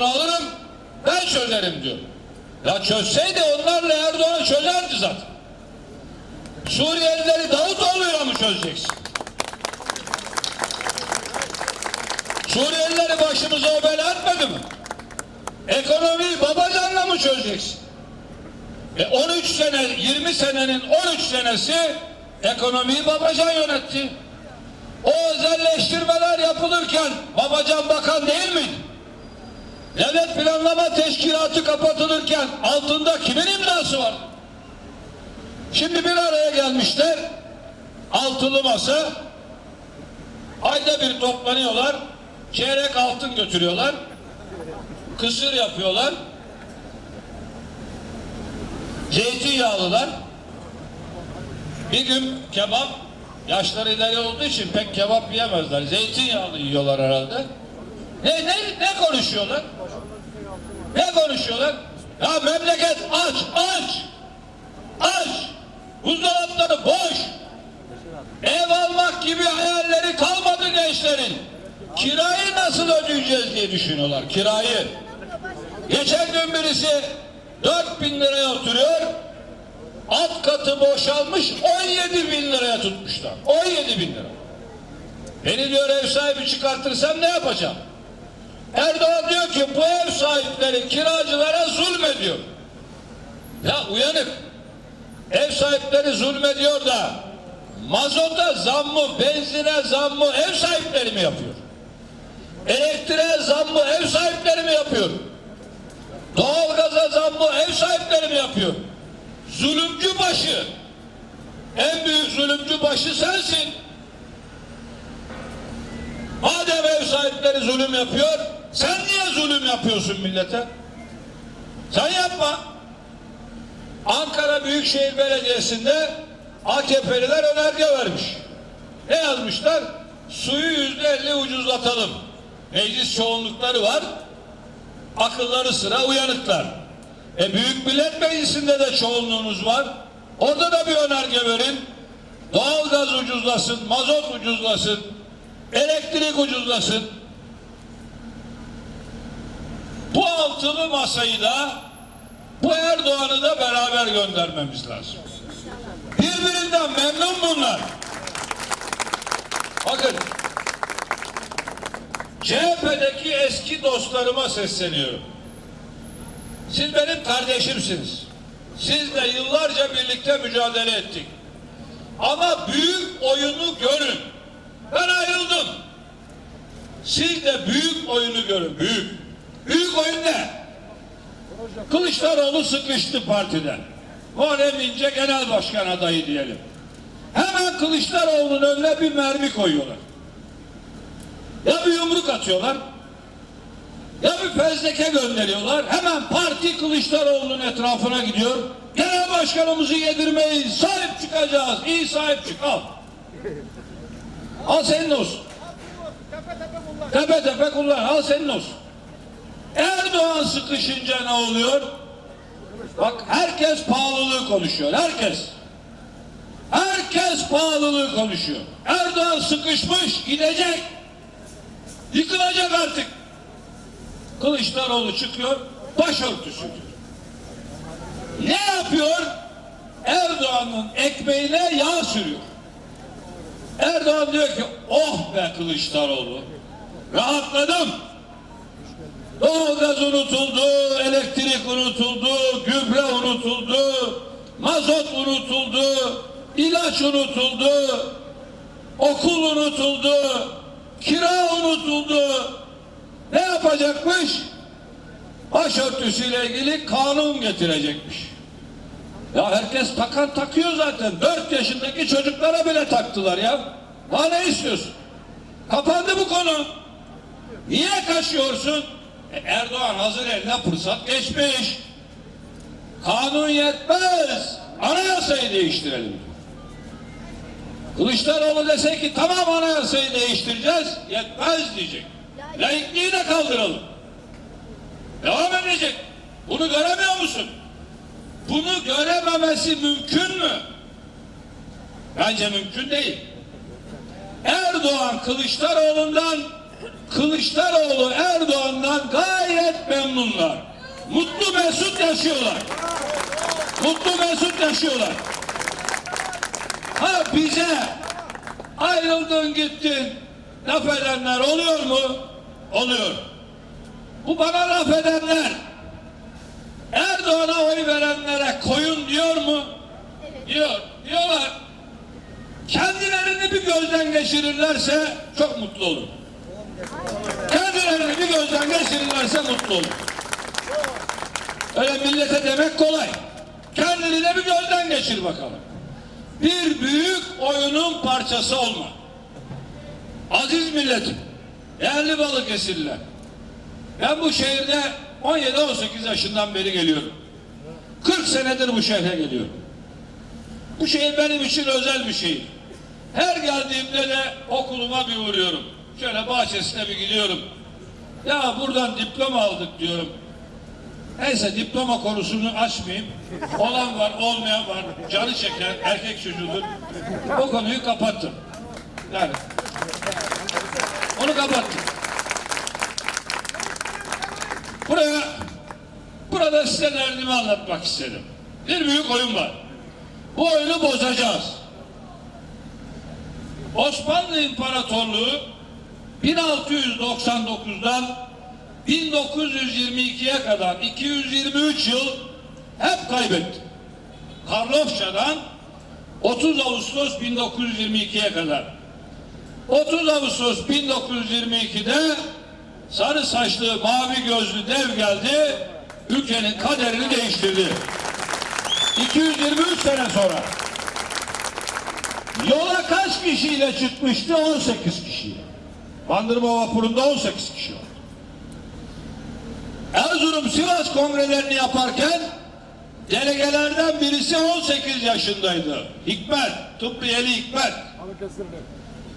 sorunu alırım, ben çözerim diyor. Ya çözseydi onlarla Erdoğan çözerdi zaten. Suriyelileri Davutoğlu'yla mı çözeceksin? Suriyelileri başımıza o bela etmedi mi? Ekonomiyi Babacan'la mı çözeceksin? E 13 sene, 20 senenin 13 senesi ekonomiyi Babacan yönetti. O özelleştirmeler yapılırken Babacan bakan değil miydi? Devlet Planlama Teşkilatı kapatılırken altında kimin imzası var? Şimdi bir araya gelmişler. Altılı masa. Ayda bir toplanıyorlar. Çeyrek altın götürüyorlar. Kısır yapıyorlar. Zeytinyağlılar. Bir gün kebap yaşları ileri olduğu için pek kebap yiyemezler. Zeytinyağlı yiyorlar herhalde. Ne ne ne konuşuyorlar? Ne konuşuyorlar? Ya memleket aç aç. Aç. Buzdolapları boş. Ev almak gibi hayalleri kalmadı gençlerin. Kirayı nasıl ödeyeceğiz diye düşünüyorlar. Kirayı. Geçen gün birisi 4 bin liraya oturuyor. Alt katı boşalmış 17 bin liraya tutmuşlar. 17 bin lira. Beni diyor ev sahibi çıkartırsam ne yapacağım? Erdoğan diyor ki bu ev sahipleri kiracılara zulmediyor. Ya uyanık. Ev sahipleri zulmediyor da mazota zam mı, benzine zam mı ev sahipleri mi yapıyor? Elektriğe zam mı ev sahipleri mi yapıyor? Doğalgaza zam mı ev sahipleri mi yapıyor? Zulümcü başı. En büyük zulümcü başı sensin. Madem ev sahipleri zulüm yapıyor, sen niye zulüm yapıyorsun millete? Sen yapma. Ankara Büyükşehir Belediyesi'nde AKP'liler önerge vermiş. Ne yazmışlar? Suyu yüzde elli ucuzlatalım. Meclis çoğunlukları var. Akılları sıra uyanıklar. E Büyük Millet Meclisi'nde de çoğunluğunuz var. Orada da bir önerge verin. Doğalgaz ucuzlasın, mazot ucuzlasın, elektrik ucuzlasın. Bu altılı masayı da bu Erdoğan'ı da beraber göndermemiz lazım. Birbirinden memnun bunlar. Bakın CHP'deki eski dostlarıma sesleniyorum. Siz benim kardeşimsiniz. Sizle yıllarca birlikte mücadele ettik. Ama büyük oyunu görün. Ben ayrıldım. Siz de büyük oyunu görün. Büyük. Büyük oyun ne? Kılıçdaroğlu sıkıştı partiden. Muharrem İnce genel başkan adayı diyelim. Hemen Kılıçdaroğlu'nun önüne bir mermi koyuyorlar. Ya bir yumruk atıyorlar. Ya bir fezleke gönderiyorlar. Hemen parti Kılıçdaroğlu'nun etrafına gidiyor. Genel başkanımızı yedirmeyiz. Sahip çıkacağız. İyi sahip çık. Al. Al senin olsun. Tepe tepe kullan. Al senin olsun. Erdoğan sıkışınca ne oluyor? Bak herkes pahalılığı konuşuyor. Herkes. Herkes pahalılığı konuşuyor. Erdoğan sıkışmış gidecek. Yıkılacak artık. Kılıçdaroğlu çıkıyor başörtüsü diyor. Ne yapıyor? Erdoğan'ın ekmeğine yağ sürüyor. Erdoğan diyor ki oh be Kılıçdaroğlu rahatladım. Doğalgaz unutuldu, elektrik unutuldu, gübre unutuldu, mazot unutuldu, ilaç unutuldu, okul unutuldu, kira unutuldu. Ne yapacakmış? Başörtüsüyle ilgili kanun getirecekmiş. Ya herkes takan takıyor zaten. Dört yaşındaki çocuklara bile taktılar ya. Daha ne istiyorsun? Kapandı bu konu. Niye kaçıyorsun? Erdoğan hazır eline fırsat geçmiş. Kanun yetmez. Anayasayı değiştirelim. Kılıçdaroğlu dese ki tamam anayasayı değiştireceğiz. Yetmez diyecek. Laikliği de kaldıralım. Devam edecek. Bunu göremiyor musun? Bunu görememesi mümkün mü? Bence mümkün değil. Erdoğan Kılıçdaroğlu'ndan Kılıçdaroğlu Erdoğan'dan gayet memnunlar. Mutlu mesut yaşıyorlar. Mutlu mesut yaşıyorlar. Ha bize ayrıldın gittin laf edenler oluyor mu? Oluyor. Bu bana laf edenler Erdoğan'a oy verenlere koyun diyor mu? Diyor. Diyorlar. Kendilerini bir gözden geçirirlerse çok mutlu olur. Kendilerini gözden geçirirlerse mutlu olur. Öyle millete demek kolay. Kendini bir gözden geçir bakalım. Bir büyük oyunun parçası olma. Aziz milletim, değerli Balıkesirliler. Ben bu şehirde 17-18 yaşından beri geliyorum. 40 senedir bu şehre geliyorum. Bu şehir benim için özel bir şehir. Her geldiğimde de okuluma bir uğruyorum. Şöyle bahçesine bir gidiyorum. Ya buradan diploma aldık diyorum. Neyse diploma konusunu açmayayım. Olan var, olmayan var. Canı çeken erkek çocuğudur. O konuyu kapattım. Yani onu kapattım. Buraya burada size derdimi anlatmak istedim. Bir büyük oyun var. Bu oyunu bozacağız. Osmanlı İmparatorluğu 1699'dan 1922'ye kadar 223 yıl hep kaybetti. Karlofça'dan 30 Ağustos 1922'ye kadar. 30 Ağustos 1922'de sarı saçlı mavi gözlü dev geldi ülkenin kaderini değiştirdi. 223 sene sonra yola kaç kişiyle çıkmıştı? 18 kişiyle. Bandırma vapurunda 18 kişi oldu. Erzurum Sivas kongrelerini yaparken delegelerden birisi 18 yaşındaydı. Hikmet, Tıbbiyeli Hikmet.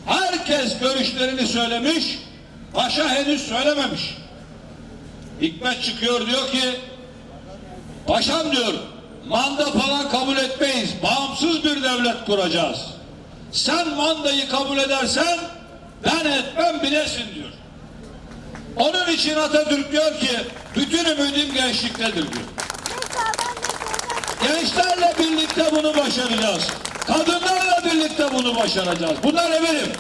Herkes görüşlerini söylemiş, paşa henüz söylememiş. Hikmet çıkıyor diyor ki, paşam diyor, manda falan kabul etmeyiz, bağımsız bir devlet kuracağız. Sen mandayı kabul edersen, ben etmem bilesin diyor. Onun için Atatürk diyor ki, bütün ümidim gençliktedir diyor. Gençlerle birlikte bunu başaracağız. Kadınlarla birlikte bunu başaracağız. Bunlar eminim.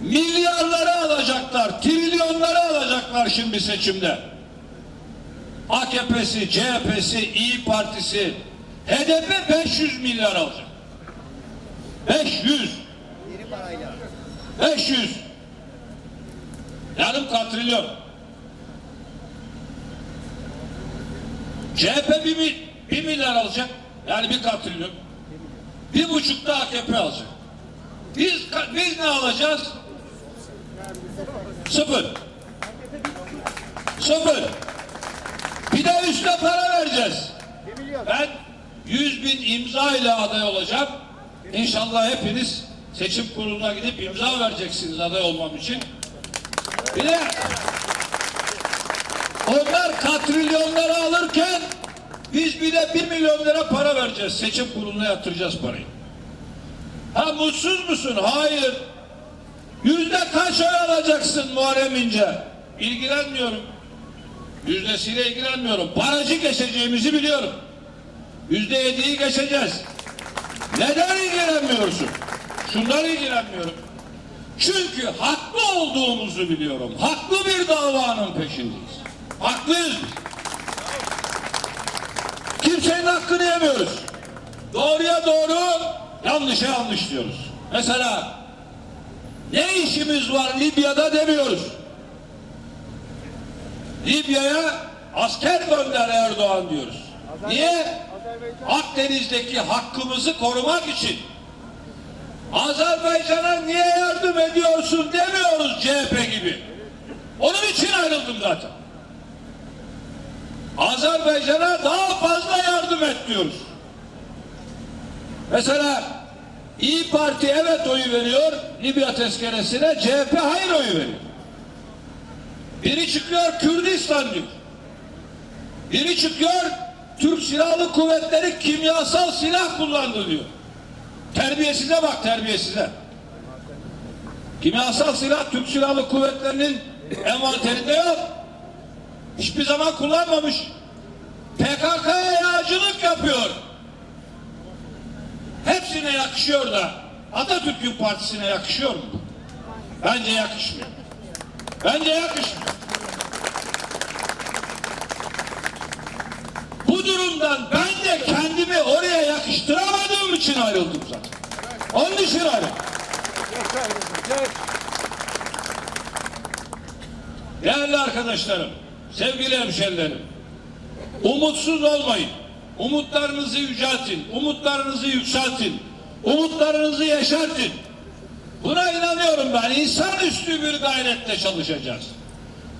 Milyarları alacaklar, trilyonları alacaklar şimdi seçimde. AKP'si, CHP'si, İyi Partisi, HDP 500 milyar alacak. 500. 500. Yarım katrilyon. CHP bir, bir milyar alacak. Yani bir katrilyon. Bir buçuk da AKP alacak. Biz, biz ne alacağız? Sıfır. Sıfır. Bir de üstüne para vereceğiz. Ben 100 bin imza ile aday olacağım. İnşallah hepiniz seçim kuruluna gidip imza vereceksiniz aday olmam için. Bir de onlar katrilyonları alırken biz bir de bir milyon lira para vereceğiz. Seçim kuruluna yatıracağız parayı. Ha mutsuz musun? Hayır. Yüzde kaç oy alacaksın Muharrem İnce? İlgilenmiyorum. Yüzdesiyle ilgilenmiyorum. Barajı geçeceğimizi biliyorum. Yüzde yediyi geçeceğiz. Neden ilgilenmiyorsun? Şundan ilgilenmiyorum. Çünkü haklı olduğumuzu biliyorum. Haklı bir davanın peşindeyiz. Haklıyız biz. Kimsenin hakkını yemiyoruz. Doğruya doğru, yanlışa yanlış diyoruz. Mesela ne işimiz var Libya'da demiyoruz. Libya'ya asker gönder Erdoğan diyoruz. Niye? Akdeniz'deki hakkımızı korumak için. Azerbaycan'a niye yardım ediyorsun demiyoruz CHP gibi. Onun için ayrıldım zaten. Azerbaycan'a daha fazla yardım et diyoruz. Mesela İyi Parti evet oyu veriyor Libya tezkeresine, CHP hayır oyu veriyor. Biri çıkıyor Kürdistan diyor. Biri çıkıyor Türk Silahlı Kuvvetleri kimyasal silah kullandı diyor. Terbiyesize bak terbiyesize. Kimyasal silah Türk Silahlı Kuvvetleri'nin envanterinde yok. hiçbir zaman kullanmamış. PKK'ya yağcılık yapıyor. Hepsine yakışıyor da Atatürk'ün partisine yakışıyor mu? Bence yakışmıyor. Bence yakışmıyor. Bu durumdan ben de kendimi oraya için ayrıldım zaten. Onun için ayrıldım. Değerli arkadaşlarım, sevgili hemşerilerim, umutsuz olmayın. Umutlarınızı yüceltin, umutlarınızı yükseltin, umutlarınızı yeşertin. Buna inanıyorum ben. İnsanüstü bir gayretle çalışacağız.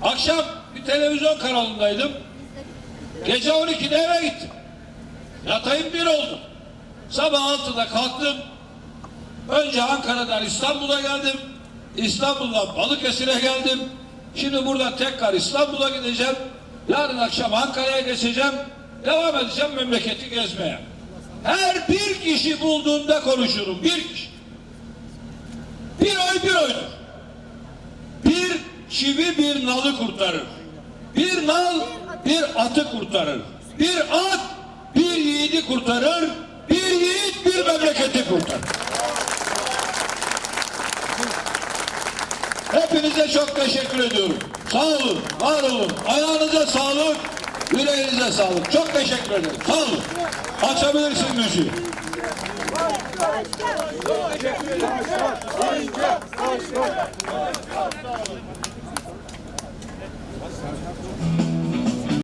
Akşam bir televizyon kanalındaydım. Gece 12'de eve gittim. Yatayım bir oldu. Sabah 6'da kalktım. Önce Ankara'dan İstanbul'a geldim. İstanbul'dan Balıkesir'e geldim. Şimdi buradan tekrar İstanbul'a gideceğim. Yarın akşam Ankara'ya geçeceğim. Devam edeceğim memleketi gezmeye. Her bir kişi bulduğunda konuşurum. Bir kişi. Bir oy bir oydur. Bir çivi bir nalı kurtarır. Bir nal bir atı kurtarır. Bir at bir yiğidi kurtarır. Bir yiğit bir memleketi kurtarır. Hepinize çok teşekkür ediyorum. Sağ olun, var olun. Ayağınıza sağlık, yüreğinize sağlık. Çok teşekkür ederim. Sağ olun. Açabilirsin müziği. Başkan!